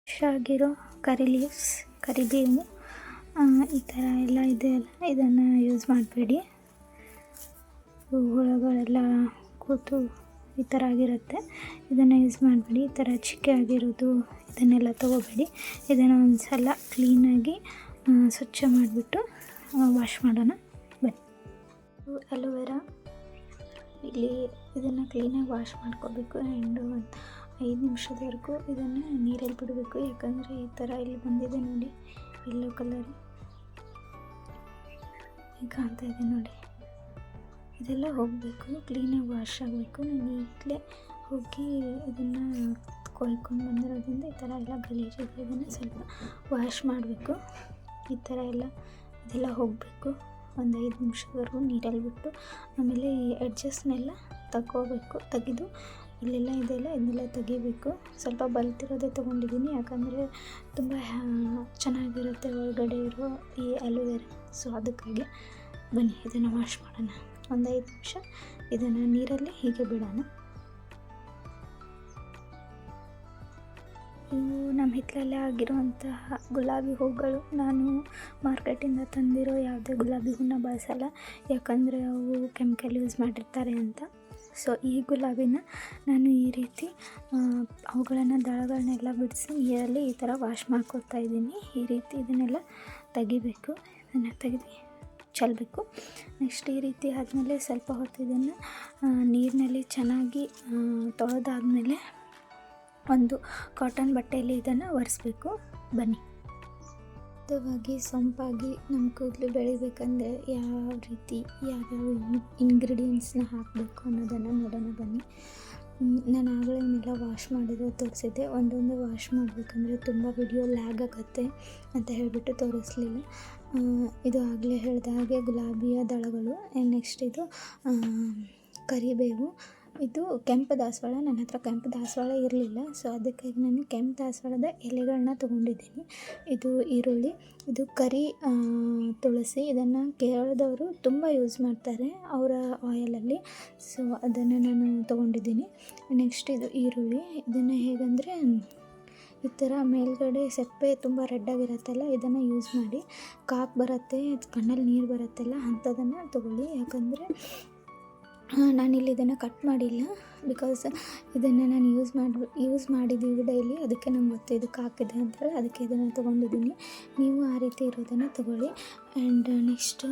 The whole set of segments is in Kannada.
ಫ್ರೆಶ್ ಆಗಿರೋ ಕರಿ ಲೀವ್ಸ್ ಕರಿಬೇವು ಈ ಥರ ಎಲ್ಲ ಇದೆ ಇದನ್ನು ಯೂಸ್ ಮಾಡಬೇಡಿ. ಹುಳಗಳೆಲ್ಲ ಕೂತು ಈ ಥರ ಆಗಿರುತ್ತೆ. ಇದನ್ನು ಯೂಸ್ ಮಾಡಬೇಡಿ. ಈ ಥರ ಚಿಕ್ಕೆ ಆಗಿರೋದು ಇದನ್ನೆಲ್ಲ ತೊಗೋಬೇಡಿ. ಇದನ್ನು ಒಂದು ಸಲ ಕ್ಲೀನಾಗಿ ಸ್ವಚ್ಛ ಮಾಡಿಬಿಟ್ಟು ವಾಶ್ ಮಾಡೋಣ. ಬನ್ನಿ. ಅಲೋವೆರಾ ಇಲ್ಲಿ ಇದನ್ನು ಕ್ಲೀನಾಗಿ ವಾಶ್ ಮಾಡ್ಕೋಬೇಕು ಆ್ಯಂಡ್ ಒಂದು ಐದು ನಿಮಿಷದವರೆಗೂ ಇದನ್ನು ನೀರಲ್ಲಿ ಬಿಡಬೇಕು. ಯಾಕಂದರೆ ಈ ಥರ ಇಲ್ಲಿ ಬಂದಿದೆ ನೋಡಿ ಯೆಲ್ಲೋ ಕಲರ್ ಕಾಣ್ತಾ ಇದೆ ನೋಡಿ. ಇದೆಲ್ಲ ಹೋಗಬೇಕು ಕ್ಲೀನಾಗಿ ವಾಶ್ ಆಗಬೇಕು. ನಾನು ಹೋಗಿ ಇದನ್ನು ಕೊಯ್ಕೊಂಡು ಬಂದಿರೋದ್ರಿಂದ ಈ ಥರ ಎಲ್ಲ ಗಲೀಜಿದೆ ಇದನ್ನು ಸ್ವಲ್ಪ ವಾಶ್ ಮಾಡಬೇಕು. ಈ ಥರ ಎಲ್ಲ, ಇದೆಲ್ಲ ಹೋಗಬೇಕು. ಒಂದು ಐದು ನಿಮಿಷದವರೆಗೂ ನೀರಲ್ಲಿ ಬಿಟ್ಟು ಆಮೇಲೆ ಈ ಎಡ್ಜಸ್ನೆಲ್ಲ ತಗೋಬೇಕು ತೆಗೆದು ಇಲ್ಲೆಲ್ಲ ಇದೆಲ್ಲ ಇದನ್ನೆಲ್ಲ ತೆಗಿಬೇಕು. ಸ್ವಲ್ಪ ಬಲ್ತಿರೋದೇ ತೊಗೊಂಡಿದ್ದೀನಿ, ಯಾಕಂದರೆ ತುಂಬ ಚೆನ್ನಾಗಿರುತ್ತೆ ಒಳಗಡೆ ಇರೋ ಈ ಅಲೋವೆರಾ. ಸೊ ಅದಕ್ಕಾಗಿ ಬನ್ನಿ, ಇದನ್ನು ವಾಶ್ ಮಾಡೋಣ. ಒಂದು ಐದು ನಿಮಿಷ, ಇದನ್ನು ನೀರಲ್ಲಿ ಹೀಗೆ ಬಿಡೋಣ. ಇವು ನಮ್ಮ ಹಿತ್ತಲಲ್ಲೇ ಆಗಿರುವಂತಹ ಗುಲಾಬಿ ಹೂಗಳು. ನಾನು ಮಾರ್ಕೆಟಿಂದ ತಂದಿರೋ ಯಾವುದೇ ಗುಲಾಬಿ ಹೂನ ಬಳಸಲ್ಲ. ಯಾಕಂದರೆ ಅವು ಕೆಮಿಕಲ್ ಯೂಸ್ ಮಾಡಿರ್ತಾರೆ ಅಂತ. ಸೊ, ಈ ಗುಲಾಬಿನ ನಾನು ಈ ರೀತಿ ಅವುಗಳನ್ನು ದಳಗಳನ್ನೆಲ್ಲ ಬಿಡಿಸಿ ನೀರಲ್ಲಿ ಈ ಥರ ವಾಶ್ ಮಾಡ್ಕೊತಾ ಇದ್ದೀನಿ. ಈ ರೀತಿ ಇದನ್ನೆಲ್ಲ ತೆಗಿಬೇಕು. ಇದನ್ನು ತೆಗೆದು ಚೆಲ್ಲಬೇಕು ನೆಕ್ಸ್ಟ್ ಈ ರೀತಿ ಆದಮೇಲೆ ಸ್ವಲ್ಪ ಹೊತ್ತು ಇದನ್ನು ನೀರಿನಲ್ಲಿ ಚೆನ್ನಾಗಿ ತೊಳೆದಾದ್ಮೇಲೆ ಒಂದು ಕಾಟನ್ ಬಟ್ಟೆಯಲ್ಲಿ ಇದನ್ನು ಒರೆಸ್ಬೇಕು. ಬನ್ನಿ. ವಾಗಿ ಸೊಂಪಾಗಿ ನಮ್ಮ ಕೂದಲು ಬೆಳಿಬೇಕಂದ್ರೆ ಯಾವ ರೀತಿ, ಯಾವ್ಯಾವ ಇಂಗ್ರೀಡಿಯೆಂಟ್ಸ್ನ ಹಾಕಬೇಕು ಅನ್ನೋದನ್ನು ನೋಡೋಣ ಬನ್ನಿ. ನಾನು ಆಗಲೇ ವಾಶ್ ಮಾಡಿರೋ ತೋರಿಸಿದ್ದೆ. ಒಂದೊಂದು ವಾಶ್ ಮಾಡಬೇಕಂದ್ರೆ ತುಂಬ ವಿಡಿಯೋ ಲ್ಯಾಗ್ ಆಗುತ್ತೆ ಅಂತ ಹೇಳಿಬಿಟ್ಟು ತೋರಿಸ್ಲಿಲ್ಲ. ಇದು ಆಗಲೇ ಹೇಳಿದ ಹಾಗೆ ಗುಲಾಬಿಯ ದಳಗಳು. ನೆಕ್ಸ್ಟ್ ಇದು ಕರಿಬೇವು. ಇದು ಕೆಂಪು ದಾಸವಾಳ, ನನ್ನ ಹತ್ರ ಕೆಂಪು ದಾಸವಾಳ ಇರಲಿಲ್ಲ. ಸೊ ಅದಕ್ಕಾಗಿ ನಾನು ಕೆಂಪು ದಾಸವಾಳದ ಎಲೆಗಳನ್ನ ತೊಗೊಂಡಿದ್ದೀನಿ. ಇದು ಈರುಳ್ಳಿ, ಇದು ಕರಿ ತುಳಸಿ, ಇದನ್ನು ಕೇರಳದವರು ತುಂಬ ಯೂಸ್ ಮಾಡ್ತಾರೆ ಅವರ ಆಯಲಲ್ಲಿ ಸೊ ಅದನ್ನು ನಾನು ತೊಗೊಂಡಿದ್ದೀನಿ. ನೆಕ್ಸ್ಟ್ ಇದು ಈರುಳ್ಳಿ. ಇದನ್ನು ಹೇಗೆಂದರೆ, ಈ ಥರ ಮೇಲ್ಗಡೆ ಸೆಪ್ಪೆ ತುಂಬ ರೆಡ್ಡಾಗಿರುತ್ತಲ್ಲ ಇದನ್ನು ಯೂಸ್ ಮಾಡಿ ಕಾಕ್ ಬರುತ್ತೆ, ಕಣ್ಣಲ್ಲಿ ನೀರು ಬರುತ್ತಲ್ಲ, ಅಂಥದನ್ನು ತೊಗೊಳ್ಳಿ. ಯಾಕಂದರೆ ನಾನಿಲ್ಲಿ ಇದನ್ನು ಕಟ್ ಮಾಡಿಲ್ಲ ಬಿಕಾಸ್ ಇದನ್ನು ನಾನು ಯೂಸ್ ಮಾಡಿ ಯೂಸ್ ಮಾಡಿದ್ದೀವಿ ಡೈಲಿ ಅದಕ್ಕೆ ನಂಗೆ ಗೊತ್ತು ಇದಕ್ಕೆ ಹಾಕಿದೆ ಅಂತೇಳಿ ಅದಕ್ಕೆ ಇದನ್ನು ತೊಗೊಂಡಿದ್ದೀನಿ. ನೀವು ಆ ರೀತಿ ಇರೋದನ್ನು ತೊಗೊಳ್ಳಿ. ಆ್ಯಂಡ್ ನೆಕ್ಸ್ಟ್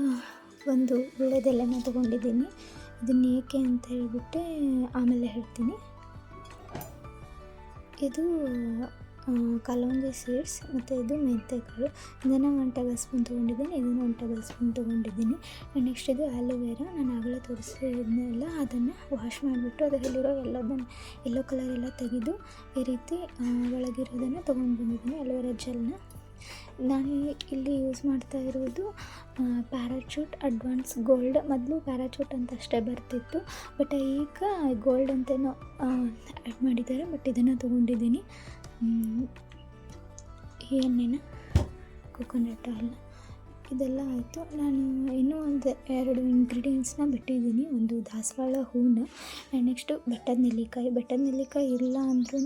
ಒಂದು ಉಳ್ಳೆದೆಲೆನ ತೊಗೊಂಡಿದ್ದೀನಿ. ಇದನ್ನ ಏಕೆ ಅಂತ ಹೇಳಿಬಿಟ್ಟು ಆಮೇಲೆ ಹೇಳ್ತೀನಿ. ಇದು ಕಲೋಂಜಿ ಸೀಡ್ಸ್ ಮತ್ತು ಇದು ಮೆಂತೆಕಾಳು ಇದನ್ನು ಒನ್ ಟೇಬಲ್ ಸ್ಪೂನ್ ತೊಗೊಂಡಿದ್ದೀನಿ, ಇದನ್ನು ಒನ್ ಟೇಬಲ್ ಸ್ಪೂನ್ ತೊಗೊಂಡಿದ್ದೀನಿ ನೆಕ್ಸ್ಟ್ ಇದು ಆಲೋವೆರಾ ನಾನು ಆಗಲೇ ತೋರಿಸಿದ್ನಲ್ಲ, ಅದನ್ನು ವಾಶ್ ಮಾಡಿಬಿಟ್ಟು ಅದರಲ್ಲಿರೋ ಎಲ್ಲದನ್ನು ಎಲ್ಲೋ ಕಲರ್ ಎಲ್ಲ ತೆಗೆದು ಈ ರೀತಿ ಒಳಗಿರೋದನ್ನು ತೊಗೊಂಡು ಬಂದಿದ್ದೀನಿ ಅಲೋವೆರಾ ಜೆಲ್ನ ನಾನು ಇಲ್ಲಿ ಯೂಸ್ ಮಾಡ್ತಾ ಇರೋದು ಪ್ಯಾರಾಚೂಟ್ ಅಡ್ವಾನ್ಸ್ ಗೋಲ್ಡ್ ಮೊದಲು ಪ್ಯಾರಾಚೂಟ್ ಅಂತ ಅಷ್ಟೇ ಬರ್ತಿತ್ತು ಬಟ್ ಈಗ ಗೋಲ್ಡ್ ಅಂತೇನೋ ಆ್ಯಡ್ ಮಾಡಿದ್ದಾರೆ ಬಟ್ ಇದನ್ನು ತೊಗೊಂಡಿದ್ದೀನಿ. ಈ ಎಣ್ಣೆನ ಕೊಕೊನಟ್ ಆಯಿಲ್ ಇದೆಲ್ಲ ಆಯಿತು. ನಾನು ಇನ್ನೂ ಒಂದು ಎರಡು ಇಂಗ್ರೀಡಿಯೆಂಟ್ಸ್ನ ಬಿಟ್ಟಿದ್ದೀನಿ. ಒಂದು ದಾಸವಾಳ ಹೂನ. ಆ್ಯಂಡ್ ನೆಕ್ಸ್ಟು ಬೆಟ್ಟದ ನೆಲ್ಲಿಕಾಯಿ. ಬೆಟ್ಟದ ನೆಲ್ಲಿಕಾಯಿ ಇಲ್ಲ ಅಂದ್ರೂ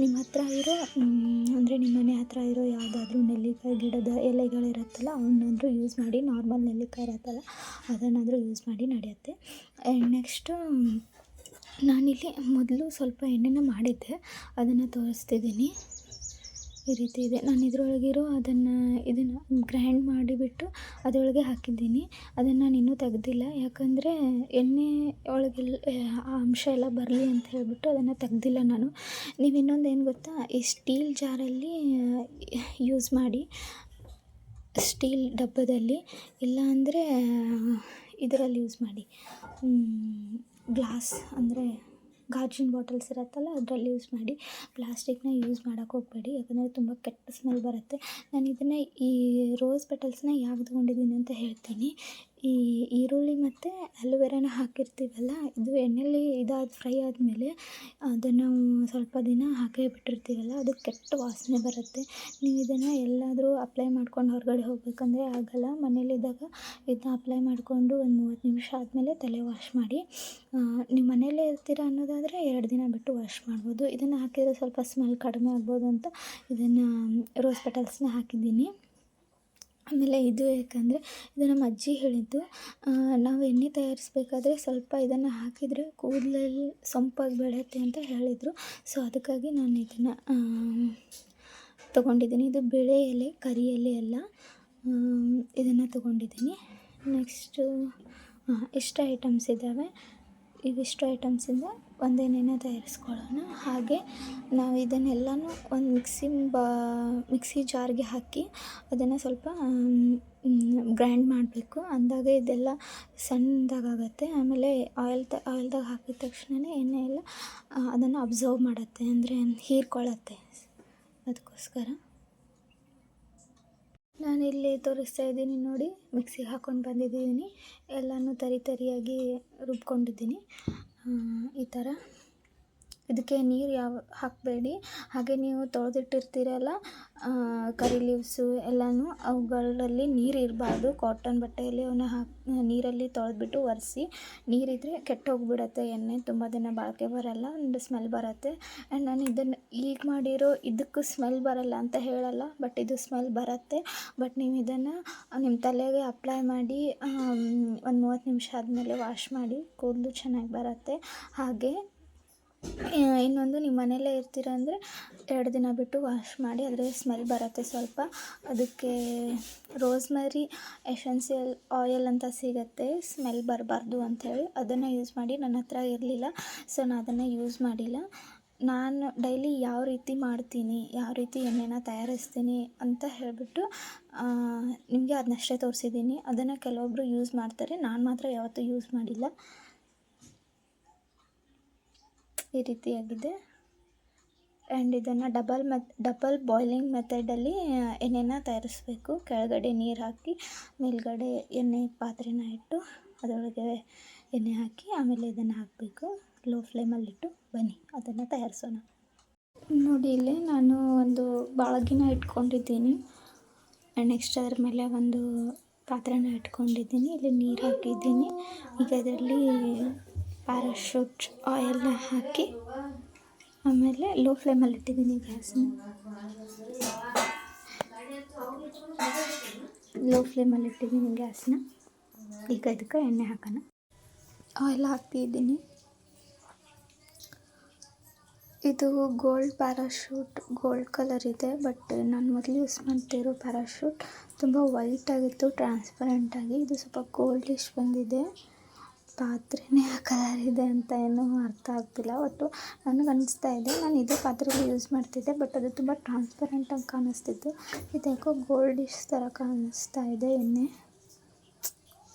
ನಿಮ್ಮ ಹತ್ರ ಇರೋ ಅಂದರೆ ನಿಮ್ಮ ಮನೆ ಹತ್ರ ಇರೋ ಯಾವುದಾದ್ರೂ ನೆಲ್ಲಿಕಾಯಿ ಗಿಡದ ಎಲೆಗಳಿರುತ್ತಲ್ಲ, ಅವನ್ನಾದರೂ ಯೂಸ್ ಮಾಡಿ ನಾರ್ಮಲ್ ನೆಲ್ಲಿಕಾಯಿ ಇರುತ್ತಲ್ಲ, ಅದನ್ನಾದರೂ ಯೂಸ್ ಮಾಡಿ ನಡೆಯುತ್ತೆ. ಆ್ಯಂಡ್ ನೆಕ್ಸ್ಟು ನಾನಿಲ್ಲಿ ಮೊದಲು ಸ್ವಲ್ಪ ಎಣ್ಣೆನ ಮಾಡಿದ್ದೆ. ಅದನ್ನು ತೋರಿಸ್ತಿದ್ದೀನಿ. ಈ ರೀತಿ ಇದೆ. ನಾನು ಇದರೊಳಗಿರೋ ಅದನ್ನು ಇದನ್ನು ಗ್ರೈಂಡ್ ಮಾಡಿಬಿಟ್ಟು ಅದರೊಳಗೆ ಹಾಕಿದ್ದೀನಿ. ಅದನ್ನು ನಾನು ಇನ್ನೂ ತೆಗೆದಿಲ್ಲ. ಯಾಕಂದರೆ ಎಣ್ಣೆ ಒಳಗೆಲ್ಲ, ಆ ಅಂಶ ಎಲ್ಲ ಬರಲಿ ಅಂತ ಹೇಳಿಬಿಟ್ಟು ಅದನ್ನು ತೆಗೆದಿಲ್ಲ ನಾನು. ನೀವು ಇನ್ನೊಂದು ಏನು ಗೊತ್ತಾ? ಈ ಸ್ಟೀಲ್ ಜಾರಲ್ಲಿ ಯೂಸ್ ಮಾಡಿ, ಸ್ಟೀಲ್ ಡಬ್ಬದಲ್ಲಿ ಇಲ್ಲ ಅಂದರೆ ಇದರಲ್ಲಿ ಯೂಸ್ ಮಾಡಿ. ಗ್ಲಾಸ್ ಅಂದರೆ ಗಾಜಿನ ಬಾಟಲ್ಸ್ ಇರುತ್ತಲ್ಲ, ಅದರಲ್ಲಿ ಯೂಸ್ ಮಾಡಿ, ಪ್ಲಾಸ್ಟಿಕ್ನ ಯೂಸ್ ಮಾಡೋಕ್ಕೆ ಹೋಗಬೇಡಿ. ಯಾಕಂದರೆ ತುಂಬ ಕೆಟ್ಟ ಸ್ಮೆಲ್ ಬರುತ್ತೆ. ನಾನು ಇದನ್ನು ಈ ರೋಸ್ ಪೆಟಲ್ಸ್ನ ಯಾಕೆ ತೊಗೊಂಡಿದ್ದೀನಿ ಅಂತ ಹೇಳ್ತೀನಿ. ಈ ಈರುಳ್ಳಿ ಮತ್ತು ಅಲೋವೆರಾನ ಹಾಕಿರ್ತೀವಲ್ಲ, ಇದು ಎಣ್ಣೆಲಿ ಇದಾದ ಫ್ರೈ ಆದಮೇಲೆ ಅದನ್ನು ಸ್ವಲ್ಪ ದಿನ ಹಾಕೇ ಬಿಟ್ಟಿರ್ತೀವಲ್ಲ, ಅದು ಕೆಟ್ಟ ವಾಸನೆ ಬರುತ್ತೆ. ನೀವು ಇದನ್ನು ಎಲ್ಲಾದರೂ ಅಪ್ಲೈ ಮಾಡ್ಕೊಂಡು ಹೊರಗಡೆ ಹೋಗಬೇಕಂದ್ರೆ ಆಗಲ್ಲ. ಮನೇಲಿದ್ದಾಗ ಇದನ್ನ ಅಪ್ಲೈ ಮಾಡಿಕೊಂಡು ಒಂದು ಮೂವತ್ತು ನಿಮಿಷ ಆದಮೇಲೆ ತಲೆ ವಾಶ್ ಮಾಡಿ ನೀವು ಮನೆಯಲ್ಲೇ ಇರ್ತೀರ ಅನ್ನೋದಾದರೆ ಎರಡು ದಿನ ಬಿಟ್ಟು ವಾಶ್ ಮಾಡ್ಬೋದು. ಇದನ್ನು ಹಾಕಿದರೆ ಸ್ವಲ್ಪ ಸ್ಮೆಲ್ ಕಡಿಮೆ ಆಗ್ಬೋದು ಅಂತ ಇದನ್ನು, ರೋಸ್ ಪೆಟಲ್ಸ್ನ ಹಾಕಿದ್ದೀನಿ. ಆಮೇಲೆ ಇದು ಯಾಕಂದರೆ ಇದು ನಮ್ಮ ಅಜ್ಜಿ ಹೇಳಿದ್ದು ನಾವು ಎಣ್ಣೆ ತಯಾರಿಸ್ಬೇಕಾದ್ರೆ ಸ್ವಲ್ಪ ಇದನ್ನು ಹಾಕಿದರೆ ಕೂದಲಲ್ಲಿ ಸೊಂಪಾಗಿ ಬೆಳೆಯುತ್ತೆ ಅಂತ ಹೇಳಿದರು. ಸೊ ಅದಕ್ಕಾಗಿ ನಾನು ಇದನ್ನು ತೊಗೊಂಡಿದ್ದೀನಿ. ಇದು ಬಿಳಿ ಎಲೆ, ಕರಿ ಎಲೆ ಅಲ್ಲ. ಇದನ್ನು ತೊಗೊಂಡಿದ್ದೀನಿ. ನೆಕ್ಸ್ಟು ಇಷ್ಟು ಐಟಮ್ಸ್ ಇದ್ದಾವೆ ಇವಿಷ್ಟು ಐಟಮ್ಸಿಂದ ಒಂದೇನೇನೋ ತಯಾರಿಸ್ಕೊಳ್ಳೋಣ. ಹಾಗೆ ನಾವು ಇದನ್ನೆಲ್ಲನೂ ಒಂದು ಮಿಕ್ಸಿ ಬಾ, ಮಿಕ್ಸಿ ಜಾರ್ಗೆ ಹಾಕಿ ಅದನ್ನು ಸ್ವಲ್ಪ ಗ್ರೈಂಡ್ ಮಾಡಬೇಕು. ಅಂದಾಗ ಇದೆಲ್ಲ ಸಣ್ಣದಾಗುತ್ತೆ ಆಮೇಲೆ ಆಯಿಲ್ ತ ಆಯಿಲ್ದಾಗ ಹಾಕಿದ ತಕ್ಷಣವೇ ಎಣ್ಣೆ ಎಲ್ಲ ಅದನ್ನು ಅಬ್ಸರ್ವ್ ಮಾಡುತ್ತೆ. ಅಂದರೆ ಹೀರ್ಕೊಳ್ಳುತ್ತೆ ಅದಕ್ಕೋಸ್ಕರ ನಾನು ಇಲ್ಲಿ ತೋರಿಸ್ತಾ ಇದ್ದೀನಿ ನೋಡಿ. ಮಿಕ್ಸಿಗೆ ಹಾಕ್ಕೊಂಡು ಬಂದಿದ್ದೀನಿ. ಎಲ್ಲನೂ ತರಿ ತರಿಯಾಗಿ ರುಬ್ಕೊಂಡಿದ್ದೀನಿ. ಈ ಥರ ಇದಕ್ಕೆ ನೀರು ಯಾವ, ಹಾಕಬೇಡಿ. ಹಾಗೆ ನೀವು ತೊಳೆದಿಟ್ಟಿರ್ತೀರಲ್ಲ ಕರಿ ಲೀವ್ಸು ಎಲ್ಲನೂ, ಅವುಗಳಲ್ಲಿ ನೀರು ಇರಬಾರ್ದು. ಕಾಟನ್ ಬಟ್ಟೆಯಲ್ಲಿ ಅವನ್ನ ಹಾಕಿ, ನೀರಲ್ಲಿ ತೊಳೆದ್ಬಿಟ್ಟು ಒರೆಸಿ ನೀರಿದ್ದರೆ ಕೆಟ್ಟೋಗ್ಬಿಡತ್ತೆ ಎಣ್ಣೆ. ತುಂಬ ದಿನ ಬಾಳಿಕೆ ಬರಲ್ಲ, ಒಂದು ಸ್ಮೆಲ್ ಬರುತ್ತೆ. ಆ್ಯಂಡ್ ನಾನು ಇದನ್ನು ಈಗ ಮಾಡಿರೋ ಇದಕ್ಕೂ ಸ್ಮೆಲ್ ಬರಲ್ಲ ಅಂತ ಹೇಳಲ್ಲ ಬಟ್ ಇದು ಸ್ಮೆಲ್ ಬರುತ್ತೆ. ಬಟ್ ನೀವು ಇದನ್ನು ನಿಮ್ಮ ತಲೆಗೆ ಅಪ್ಲೈ ಮಾಡಿ ಒಂದು ಮೂವತ್ತು ನಿಮಿಷ ಆದಮೇಲೆ ವಾಶ್ ಮಾಡಿ, ಕೂದಲು ಚೆನ್ನಾಗಿ ಬರುತ್ತೆ. ಹಾಗೆ ಇನ್ನೊಂದು ನಿಮ್ಮ ಮನೆಯಲ್ಲೇ ಇರ್ತೀರ ಅಂದರೆ ಎರಡು ದಿನ ಬಿಟ್ಟು ವಾಶ್ ಮಾಡಿ ಅದರ ಸ್ಮೆಲ್ ಬರುತ್ತೆ ಸ್ವಲ್ಪ. ಅದಕ್ಕೆ ರೋಸ್ಮರಿ ಎಸೆನ್ಸಿಯಲ್ ಆಯಿಲ್ ಅಂತ ಸಿಗುತ್ತೆ ಸ್ಮೆಲ್ ಬರಬಾರ್ದು ಅಂಥೇಳಿ. ಅದನ್ನು ಯೂಸ್ ಮಾಡಿ, ನನ್ನ ಹತ್ರ ಇರಲಿಲ್ಲ ಸೊ ನಾನು ಅದನ್ನು ಯೂಸ್ ಮಾಡಿಲ್ಲ. ನಾನು ಡೈಲಿ ಯಾವ ರೀತಿ ಮಾಡ್ತೀನಿ, ಯಾವ ರೀತಿ ಎಣ್ಣೆನ ತಯಾರಿಸ್ತೀನಿ ಅಂತ ಹೇಳಿಬಿಟ್ಟು ನಿಮಗೆ ಅದನ್ನಷ್ಟೇ ತೋರಿಸಿದ್ದೀನಿ. ಅದನ್ನು ಕೆಲವೊಬ್ಬರು ಯೂಸ್ ಮಾಡ್ತಾರೆ, ನಾನು ಮಾತ್ರ ಯಾವತ್ತೂ ಯೂಸ್ ಮಾಡಿಲ್ಲ. ಈ ರೀತಿಯಾಗಿದೆ. ಆ್ಯಂಡ್ ಇದನ್ನು ಡಬಲ್ ಮೆತ್ ಡಬಲ್ ಬಾಯ್ಲಿಂಗ್ ಮೆಥಡಲ್ಲಿ ಎಣ್ಣೆನ ತಯಾರಿಸ್ಬೇಕು. ಕೆಳಗಡೆ ನೀರು ಹಾಕಿ, ಮೇಲ್ಗಡೆ ಎಣ್ಣೆ ಪಾತ್ರೆನ ಇಟ್ಟು, ಅದರೊಳಗೆ ಎಣ್ಣೆ ಹಾಕಿ, ಆಮೇಲೆ ಇದನ್ನು ಹಾಕಬೇಕು. ಲೋ ಫ್ಲೇಮಲ್ಲಿಟ್ಟು ಬನ್ನಿ, ಅದನ್ನು ತಯಾರಿಸೋಣ. ನೋಡಿ, ಇಲ್ಲಿ ನಾನು ಒಂದು ಬಾಳಗಿನ ಇಟ್ಕೊಂಡಿದ್ದೀನಿ. ನೆಕ್ಸ್ಟ್ ಅದ್ರ ಮೇಲೆ ಒಂದು ಪಾತ್ರೆನ ಇಟ್ಕೊಂಡಿದ್ದೀನಿ. ಇಲ್ಲಿ ನೀರು ಹಾಕಿದ್ದೀನಿ. ಈಗ ಅದರಲ್ಲಿ ಪ್ಯಾರಾಶೂಟ್ ಆಯಿಲ್ನ ಹಾಕಿ, ಆಮೇಲೆ ಲೋ ಫ್ಲೇಮಲ್ಲಿ ಇಟ್ಟಿದ್ದೀನಿ ಗ್ಯಾಸ್ನ ಲೋ ಫ್ಲೇಮಲ್ಲಿ ಇಟ್ಟಿದ್ದೀನಿ ಗ್ಯಾಸ್ನ ಈಗ ಇದಕ್ಕೆ ಎಣ್ಣೆ ಹಾಕೋಣ. ಆಯಿಲ್ ಹಾಕ್ತಿದ್ದೀನಿ ಇದು ಗೋಲ್ಡ್ ಪ್ಯಾರಾಶೂಟ್ ಗೋಲ್ಡ್ ಕಲರ್ ಇದೆ ಬಟ್ ನಾನು ಮೊದಲು ಯೂಸ್ ಮಾಡ್ತಿರೋ ಪ್ಯಾರಾಶೂಟ್ ತುಂಬ ವೈಟ್ ಆಗಿತ್ತು ಟ್ರಾನ್ಸ್ಪರೆಂಟಾಗಿ ಇದು ಸ್ವಲ್ಪ ಗೋಲ್ಡಿಶ್ ಬಂದಿದೆ. ಪಾತ್ರೆನೇ ಆ ಕಲರ್ ಇದೆ ಅಂತ ಏನೂ ಅರ್ಥ ಆಗ್ತಿಲ್ಲ. ಒಟ್ಟು ನನಗೆ ಅನ್ನಿಸ್ತಾ ಇದೆ, ನಾನು ಇದೇ ಪಾತ್ರೆಗೆ ಯೂಸ್ ಮಾಡ್ತಿದ್ದೆ ಬಟ್ ಅದು ತುಂಬ ಟ್ರಾನ್ಸ್ಪರೆಂಟಾಗಿ ಕಾಣಿಸ್ತಿತ್ತು. ಇದು ಯಾಕೋ ಗೋಲ್ಡಿಶ್ ಥರ ಕಾಣಿಸ್ತಾ ಇದೆ ಎಣ್ಣೆ.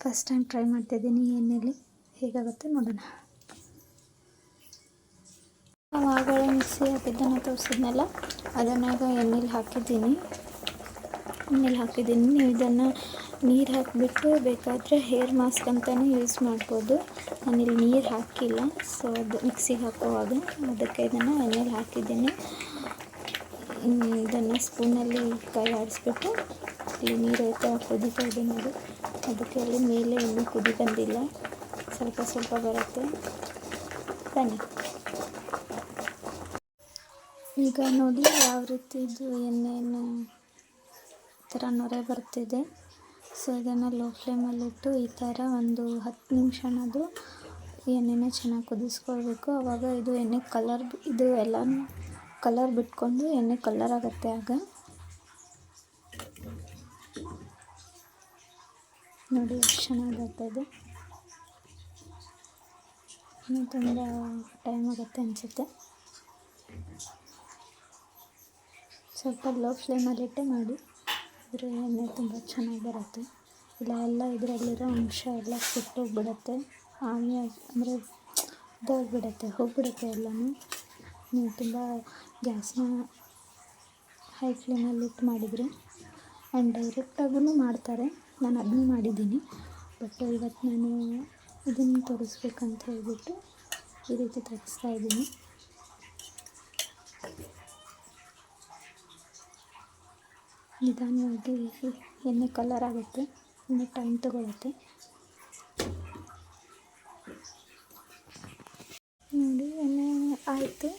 ಫಸ್ಟ್ ಟೈಮ್ ಟ್ರೈ ಮಾಡ್ತಿದ್ದೀನಿ ಎಣ್ಣೆಲಿ. ಹೇಗಾಗುತ್ತೆ ನೋಡೋಣ. ಆವಾಗಲೇ ಮಿಕ್ಸಿ ಹಾಕಿದ್ದನ್ನು ತೋರಿಸಿದ್ನಲ್ಲ, ಅದನ್ನಾಗ ಎಣ್ಣೆಲಿ ಹಾಕಿದ್ದೀನಿ. ಎಣ್ಣೆಲಿ ಹಾಕಿದ್ದೀನಿ. ನೀವು ಇದನ್ನು ನೀರು ಹಾಕಿಬಿಟ್ಟು ಬೇಕಾದರೆ ಹೇರ್ ಮಾಸ್ಕ್ ಅಂತಲೇ ಯೂಸ್ ಮಾಡ್ಬೋದು. ನಾನಿಲ್ಲಿ ನೀರು ಹಾಕಿಲ್ಲ ಸೊ ಅದು ಮಿಕ್ಸಿಗೆ ಹಾಕುವಾಗ ಅದಕ್ಕೆ ಇದನ್ನು ಎಣ್ಣೆಲಿ ಹಾಕಿದ್ದೀನಿ. ಇದನ್ನು ಸ್ಪೂನಲ್ಲಿ ಕೈ ಆಡಿಸ್ಬಿಟ್ಟು ಇಲ್ಲಿ ನೀರು ಐತೆ ಕುದೀತಾ ಇದೆ ಅದು ಅದಕ್ಕೆ ಅಲ್ಲಿ ಮೇಲೆ ಇನ್ನೂ ಕುದಿ ಬಂದಿಲ್ಲ. ಸ್ವಲ್ಪ ಸ್ವಲ್ಪ ಬರುತ್ತೆ. ಬನ್ನಿ. ಈಗ ನೋಡಿ ಯಾವ ರೀತಿ ಇದು ಎಣ್ಣೆಯನ್ನು ಥರ ನೊರೆ ಬರ್ತಿದೆ. ಸೊ ಇದನ್ನು ಲೋ ಫ್ಲೇಮಲ್ಲಿಟ್ಟು ಈ ಥರ ಒಂದು ಹತ್ತು ನಿಮಿಷನಾದರೂ ಎಣ್ಣೆನ ಚೆನ್ನಾಗಿ ಕುದಿಸ್ಕೊಳ್ಬೇಕು. ಆವಾಗ ಇದು ಎಣ್ಣೆ ಕಲರ್ ಇದು ಎಲ್ಲನೂ ಕಲರ್ ಬಿಟ್ಕೊಂಡು ಎಣ್ಣೆ ಕಲರ್ ಆಗುತ್ತೆ ಆಗ. ನೋಡಿ ಎಷ್ಟು ಚೆನ್ನಾಗಿ ಬರ್ತದೆ ಇನ್ನೂ ತುಂಬ ಟೈಮ್ ಆಗುತ್ತೆ ಅನಿಸುತ್ತೆ. ಸ್ವಲ್ಪ ಲೋ ಫ್ಲೇಮಲ್ಲಿಟ್ಟೆ ಮಾಡಿ. ಇದ್ರ ಎಣ್ಣೆ ತುಂಬ ಚೆನ್ನಾಗಿ ಬರುತ್ತೆ. ಇಲ್ಲ, ಎಲ್ಲ ಇದರಲ್ಲಿರೋ ಅಂಶ ಎಲ್ಲ ಸುಟ್ಟೋಗ್ಬಿಡುತ್ತೆ ಆಮೇಲೆ ಅಂದರೆ ಇದಾಗ್ಬಿಡುತ್ತೆ, ಹೋಗಿಬಿಡುತ್ತೆ ಎಲ್ಲನೂ. ನೀವು ತುಂಬ ಗ್ಯಾಸ್ನ ಹೈ ಫ್ಲೇಮಲ್ಲಿ ಇಟ್ಟು ಮಾಡಿದರೆ. ಆ್ಯಂಡ್ ಡೈರೆಕ್ಟಾಗೂ ಮಾಡ್ತಾರೆ. ನಾನು ಅದನ್ನೂ ಮಾಡಿದ್ದೀನಿ. ಬಟ್ ಇವತ್ತು ನಾನು ಇದನ್ನು ತೋರಿಸ್ಬೇಕಂತ ಹೇಳ್ಬಿಟ್ಟು ಈ ರೀತಿ ತರಿಸ್ತಾ ಇದ್ದೀನಿ. ನಿಧಾನವಾಗಿ ಎಣ್ಣೆ ಕಲರ್ ಆಗುತ್ತೆ ಇನ್ನು ಟೈಮ್ ತಗೊಳುತ್ತೆ. ನೋಡಿ, ಎಣ್ಣೆ ಆಯಿತು.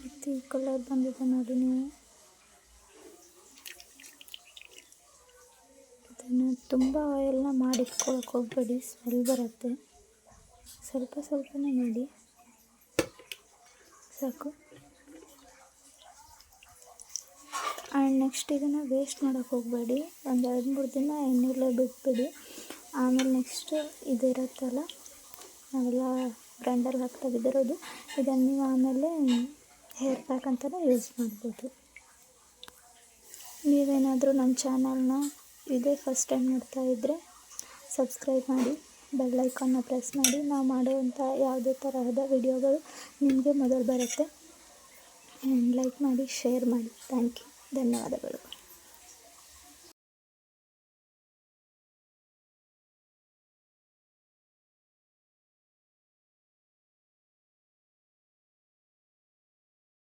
ರೀತಿ ಕಲರ್ ಬಂದಿದೆ ನೋಡಿ ನೀವು. ಇದನ್ನು ತುಂಬ ಆಯಿಲ್ನ ಮಾಡಿಟ್ಕೊಳಕ್ಕೆ ಹೋಗಬೇಡಿ ಸ್ಮೆಲ್ ಬರುತ್ತೆ. ಸ್ವಲ್ಪ ಸ್ವಲ್ಪನೇ ಮಾಡಿ ಸಾಕು. ಆ್ಯಂಡ್ ನೆಕ್ಸ್ಟ್ ಇದನ್ನು ವೇಸ್ಟ್ ಮಾಡೋಕ್ಕೆ ಹೋಗಬೇಡಿ. ಒಂದು ಎರಡು, ಮೂರು ದಿನ ಎಣ್ಣೆಲ್ಲೇ ಬಿಟ್ಬಿಡಿ ಆಮೇಲೆ ನೆಕ್ಸ್ಟ್ ಇದಿರುತ್ತಲ್ಲ, ನಾವೆಲ್ಲ ಗ್ರೈಂಡರ್ಗೆ ಹಾಕ್ತಾ ತೆಗೆದಿರೋದು ಇದನ್ನು ನೀವು ಆಮೇಲೆ ಹೇರ್ ಪ್ಯಾಕ್ ಅಂತಲೇ ಯೂಸ್ ಮಾಡ್ಬೋದು. ನೀವೇನಾದರೂ ನಮ್ಮ ಚಾನಲ್ನ ಇದೇ ಫಸ್ಟ್ ಟೈಮ್ ನೋಡ್ತಾ ಇದ್ದರೆ ಸಬ್ಸ್ಕ್ರೈಬ್ ಮಾಡಿ, ಬೆಲ್ ಐಕಾನ್ನ ಪ್ರೆಸ್ ಮಾಡಿ. ನಾವು ಮಾಡುವಂಥ ಯಾವುದೇ ತರಹದ ವಿಡಿಯೋಗಳು ನಿಮಗೆ ಮೊದಲು ಬರುತ್ತೆ. ಆ್ಯಂಡ್ ಲೈಕ್ ಮಾಡಿ, ಶೇರ್ ಮಾಡಿ. Thank you. ಧನ್ಯವಾದಗಳು.